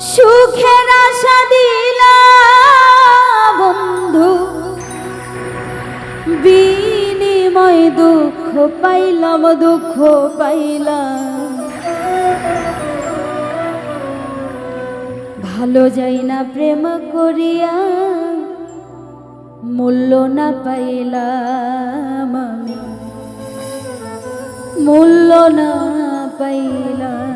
সুখের আশা দিলা বন্ধু। বিনিময় দুঃখ পাইলাম দুঃখ পাইলাম। ভালো যাই না প্রেম করিয়া, মূল্য না পাইলাম আমি। মূল্য না পাইলাম।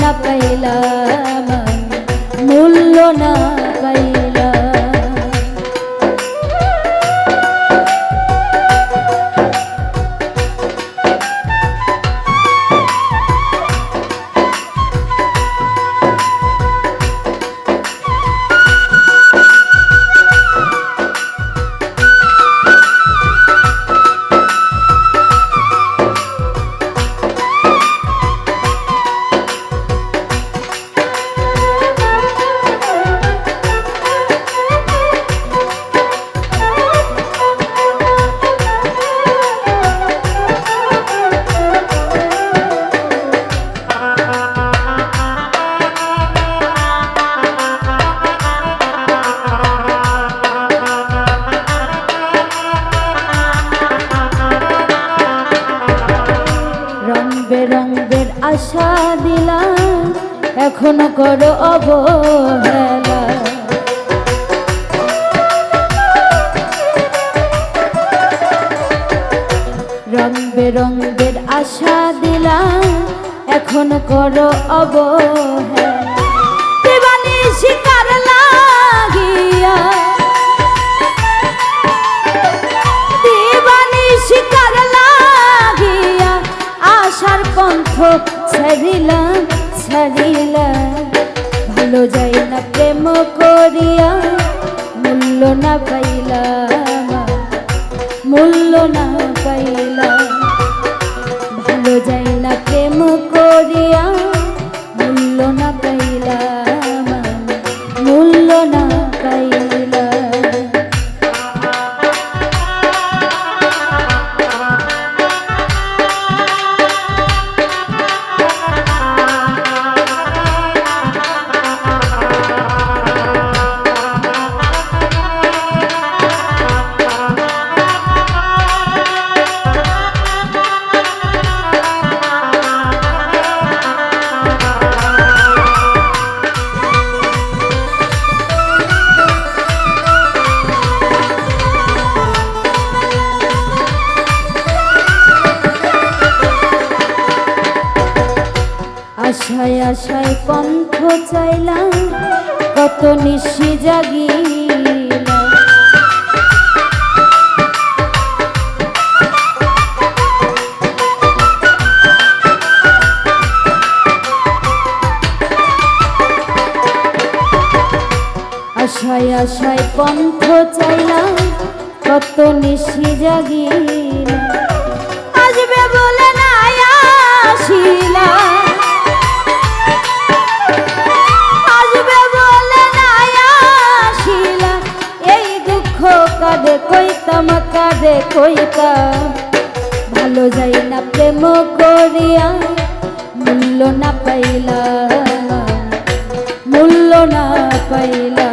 না পাইলাম। মূল্য না রং বেরঙের আশা দিলাম এখনও করো অবহেলা। রং বেরঙ্গের আশা দিলাম এখনও করো অবহেলা। ছাড়িলাম ছাড়িলাম ভালো যাই না প্রেম করিয়া মূল্য না পাইলাম। মূল্য না আশায় আশায় পন্থ চাইলাম কত নিশি জাগিলাম আশায় আশায় পন্থ চাইলাম কত নিশি জাগিলাম কইতাম ভালো যাই না প্রেম করিয়া, মূল্য না পাইলা, মূল্য না পাইলা।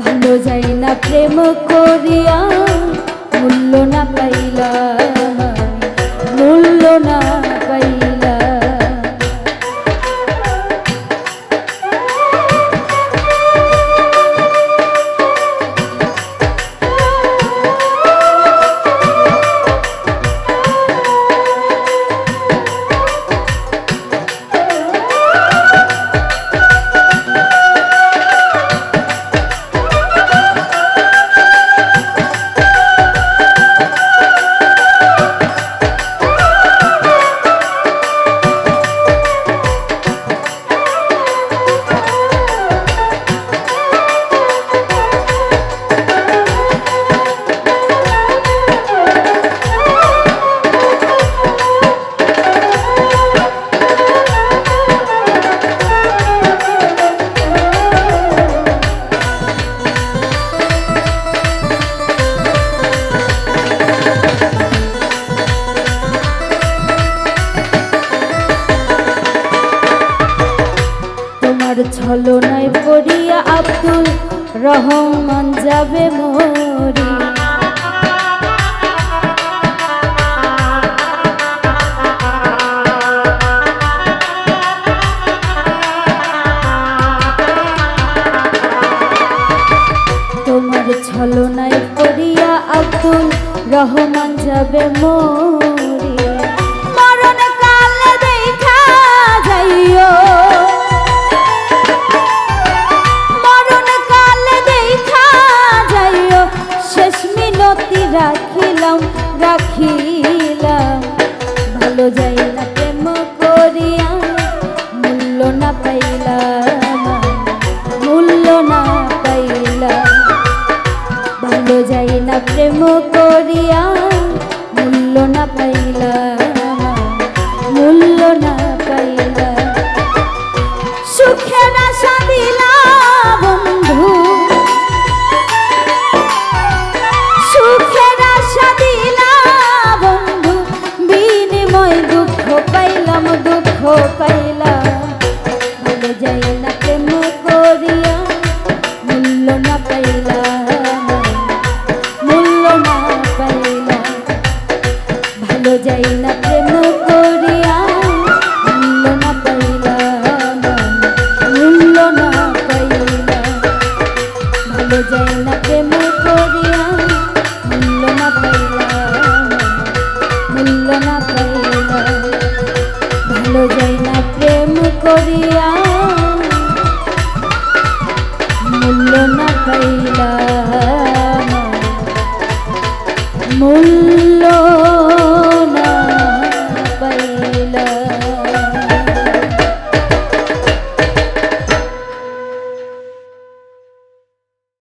ভালো যাই না প্রেম করিয়া, মূল্য না পাইলাম ছলনায় পড়িয়া আব্দুল রহমান যাবে মরি। তোমার ছলনায় পড়িয়া আব্দুল রহমান যাবে মরি। রাখিলাম রাখিলাম। ভালো যাই না প্রেম করিয়া, মূল্য না পাইলাম মূল্য না পাইলাম। ভালো যাই না প্রেম করিয়া, মূল্য না পাইলাম।